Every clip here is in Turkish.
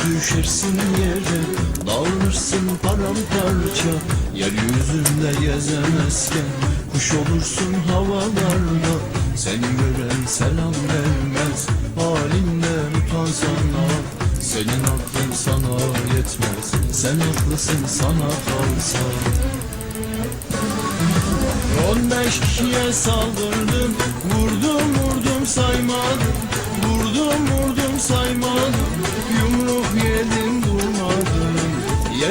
düşersin yere Dağılırsın paramparça. Yeryüzünde gezemezken Kuş olursun havalarda. Seni gören selam vermez Halinden utansana Senin aklın sana yetmez Sen haklısın sana kalsa. On beş kişiye saldırdım Vurdum vurdum saymadım. Vurdum vurdum saymadım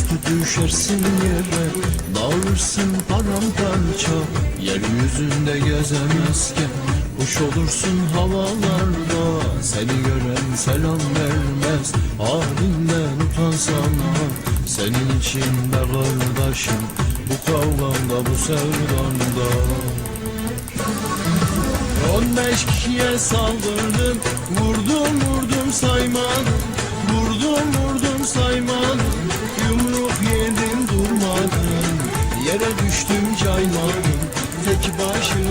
Yüzüstü düşersin yere Dağılırsın paramparça. Yeryüzünde gezemezken Kuş olursun havalarda. Seni gören selam vermez Halinden utansana Senin için de kardeşim Bu kavgamda bu sevdamda On beş kişiye saldırdım Vurdum vurdum saymadım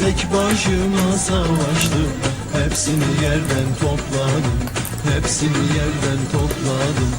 Tek başıma savaştım. Hepsini yerden topladım. Hepsini yerden topladım